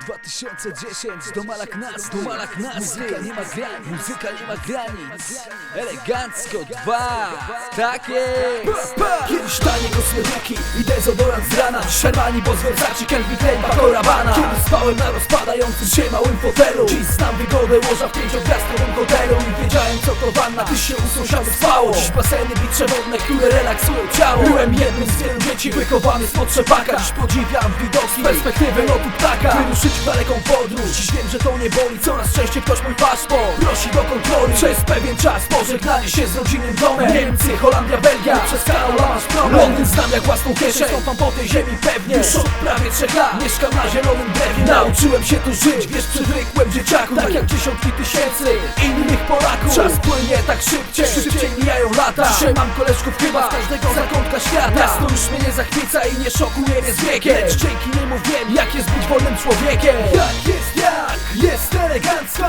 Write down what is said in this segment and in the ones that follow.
2010 do Malak nas, do Malak nas Muzyka nie ma granic, muzyka nie ma granic. Elegancko dwa, tak jest. Kiedyś tanie kosmetyki i dezodorant z rana. Shermani, Boss, Versace, Calvin Klein, Rabanne Kiedy spałem na rozpadającym się małym fotelu Dziś znam wygodę łoża w pięciogwiazdkowym hotelu I wiedziałem co to wanna, ty się u sąsiadów spało. Dziś baseny, bicze wodne, które relaksują ciało. Byłem jednym z wielu dzieci wychowany z potrzebaka Dziś podziwiam widoki z perspektywy lotu ptaka Wyruszyć w daleką podróż, dziś wiem, że to nie boli. Coraz częściej ktoś mój paszport. Prosi do kontroli. Przez pewien czas pożegnanie się z rodzinnym domem. Niemcy, Holandia, Belgia, przez kanał Manche problem Londyn znam jak własną kieszeń, stąpam po tej ziemi pewnie. Już od prawie trzech lat mieszkam na zielonym drewie Nauczyłem się tu żyć, wiesz, przywykłem dzieciaku. Tak jak dziesiątki tysięcy innych Polaków. Czas płynie tak szybciej, szybciej mijają lata. Dzisiaj mam koleżków chyba z każdego zakątka świata. Miasto już mnie nie zachwyca i nie szokuje mnie z wiekiem. Lecz dzięki niemu wiem, jak jest być wolnym człowiekiem Jak jest, jak jest elegancko?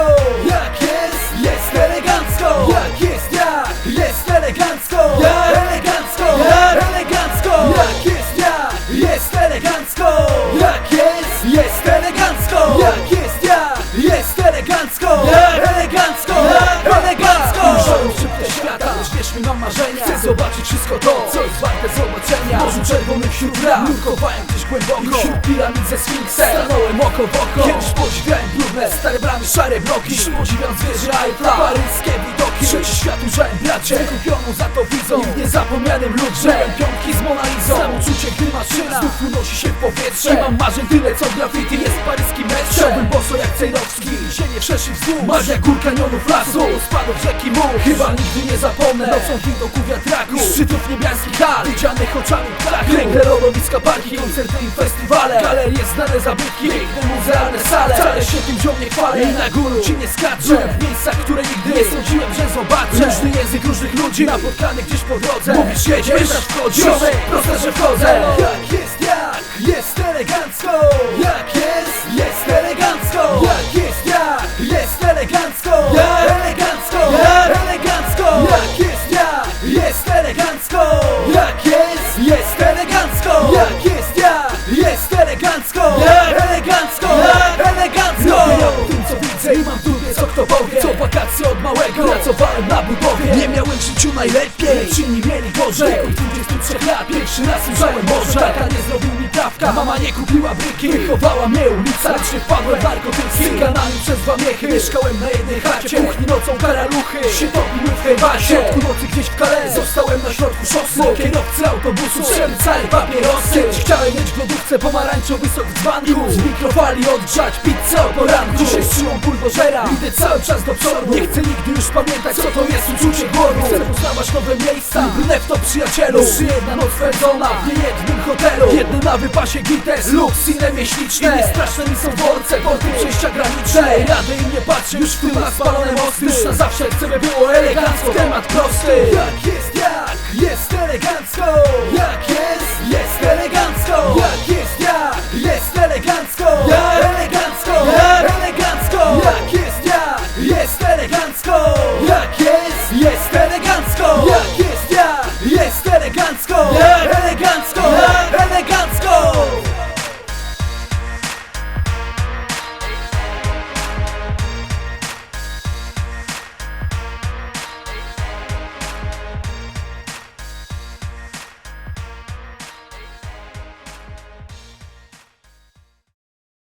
Jak jest, jest elegancko? Jak jest, jak jest elegancko? Jak elegancko, jak elegancko? Jak jest, jak jest elegancko? Jak jest, jest elegancko? Jak jest, jak jest elegancko warte zobaczenia. Morzu czerwonych wśród bram, nurkowałem gdzieś głęboko. Wśród piramid ze Sfinksem, stanąłem oko w oko. Kiedyś podziwiałem brudne, stare bramy, szare bloki. Dziś podziwiam zwierzę Eiffla, paryskie widoki Trzeci świat ujrzałem bracie, wykupioną za to widzą. I w niezapomnianym ludzie, Byłem piątki z Monalizą. Samoczucie, gdy maszyna znów unosi się w powietrze. I mam marzeń tyle, co graffiti. Jest paryskim metrze Chciałbym boso jak Cejrowski, ziemię wszerszy wzdłuż. Magia gór, kanionów, lasu, spadów rzeki mórz Chyba nigdy nie zapomnę. Nocą widoku wiatraku. Szczytów niebiańskich hal, widzianych oczami ptaków Piękne lodowiska, parki, koncerty i festiwale. Galerie, znane zabytki, piękne muzealne sale. Wcale się tym ziom nie chwalę. I na górę. Ci nie skaczę w miejscach, które nie sądziłem, że zobaczę Różny język różnych ludzi, napotkany gdzieś po drodze. Mówisz jedziesz, wybrać wchodzisz, proste, że wchodzę małego Pracowałem na budowie. Nie miałem w życiu najlepiej. Lecz inni mieli gorzej. Od 23 lat pierwszy raz ujrzałem morze. Tata nie zrobił prawka Mama nie kupiła bryki Wychowała mnie ulica nie wpadłem w narkotyki Cyganami przez dwa miechy. Mieszkałem na jednej chacie W kuchni nocą karaluchy Się topiły w herbacie W środku nocy gdzieś w kale Zostałem na środku szosy. Kierowcy autobusu Przemycali papierosy. Chciałem mieć w lodówce pomarańczowy sok w dzbanku Z mikrofali odgrzać pizzę o poranku. Dzisiaj strzyłą buldożera Idę cały czas do przodu. Nie chcę nigdy już pamiętać co to jest uczucie głodu. Chcę poznawać nowe miejsca. Wbrew to przyjacielu. Noc w niejednym hotelu. Jedny na wypasie gites Lux, inne śliczne. Inne straszne mi są dworce Porty przejścia graniczne. Radę im nie patrzę już w tym na spalone mosty. Już na zawsze chcę by było elegancko. Temat prosty. Jak jest, jak jest elegancko. Jak jest, jest elegancko. Jak jest, jak jest elegancko,